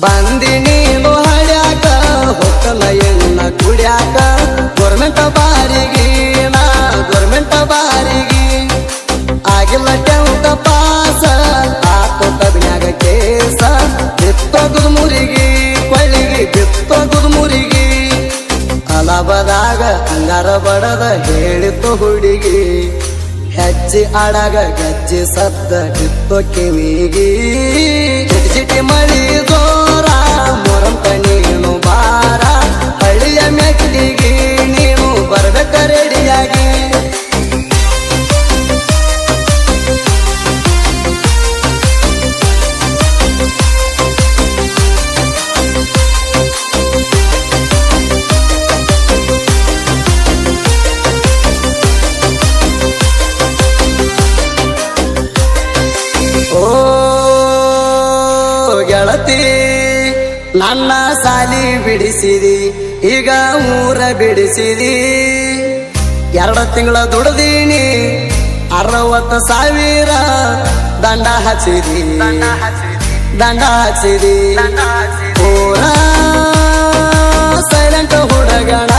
ಬಂದಿ ಮೊಹಡ್ಯಾಕ ಹಡ್ಯಾಕ ಹೊಕ್ಕಲ ಎಣ್ಣ ಕುಡ್ಯಾಕ? ಗೋರ್ಮೆಂಟ್ ಬಾರಿಗೆ ನಾ ಗೋರ್ಮೆಂಟ್ ಬಾರಿಗೆ. ಆಗಿಲ್ಲ ಟೆಂತ ಪಾಸ ಆತೋ ಕಬ್ನ್ಯಾಗ ಕೇಸ. ಬಿತ್ತೋಗುದು ಮುರಿಗಿ, ಕೊಳ್ಳಿಗಿ, ಬಿತ್ತೋಗುದು ಮುರಿಗಿ. ಅಲಬದಾಗ ಅಂಗಾರ ಬಡದ ಹೇಳಿತು ಹುಡುಗಿ. ಹೆಜ್ಜೆ ಆಡಾಗ ಗಜ್ಜೆ ಸದ್ದ ಬಿತ್ತೋ ಕಿವಿಗಿ. ಗೆಳತಿ, ನನ್ನ ಸಾಲಿ ಬಿಡಿಸಿದಿ ಈಗ ಊರ ಬಿಡಿಸಿದಿ ಎರಡು ತಿಂಗಳ ದುಡದೀನಿ, ಅರವತ್ತು ಸಾವಿರ ದಂಡ ಹಚ್ಚಿದಿ ದಂಡ ಹಚ್ಚಿದಿ ಊರ ಸೈಲೆಂಟ್ ಹುಡುಗಣ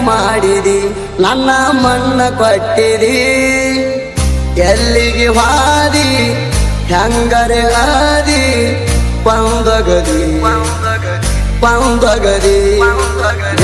ಮಾಡಿದಿ ನನ್ನ ಮಣ್ಣ ಕೊಟ್ಟಿದಿ. ಎಲ್ಲಿಗೆ ಹಾದಿ ಹೆಂಗರೆ ಆದಿ ಪಂದಗದಿ ಪಂದಗದಿ ಗೆಳತಿ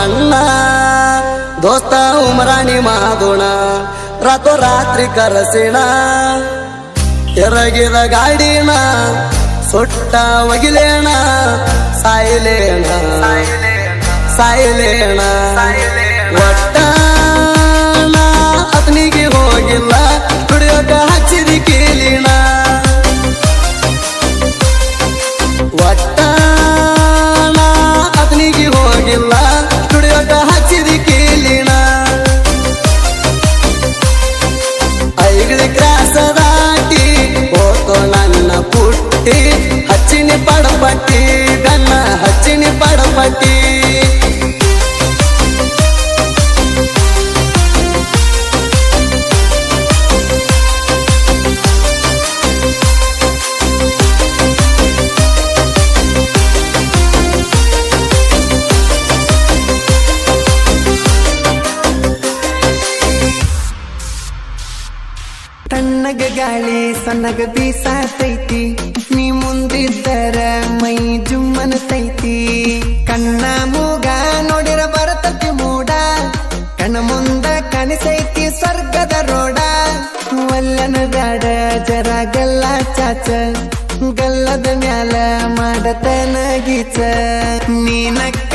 ನನ್ನ ದೋಸ್ತ ಉಮರಾಣಿ ಮಾದೋಣ ರಾತೋ ರಾತ್ರಿ ಕರಸಿಣ. ಎರಗಿದ ಗಾಡಿನ ಸುಟ್ಟ ಒಗಿಲೇಣ, ಸಾಯಿಲೇಣ ಸಾಯಿಲೇಣ. ಒಟ್ಟ ಅತನಿಗೆ ಹೋಗಿಲ್ಲ ಕುಡಿಯೋಕ but ತಣ್ಣಗ ಗಾಳಿ ಸಣ್ಣಗ ಬೀಸಾತೈತಿ ನೀ ಮುಂದಿದ್ದರ ಮೈ ಜುಮ್ಮನತೈತಿ ಕಣ್ಣ ಮೂಗ ನೋಡಿರ ಬರತತಿ ಮೂಡ. ಕಣ್ಣ ಮುಂದ ಕಾಣಿಸೈತಿ ಸ್ವರ್ಗದ ರೋಡ. ವಲ್ಲನ ಗಾಡ ಜರ ಗಲ್ಲ ಚಾಚ. ಗಲ್ಲದ ಮ್ಯಾಲ ಮಾಡತನ ಗೀಚ. ನೀನಕ್ಕ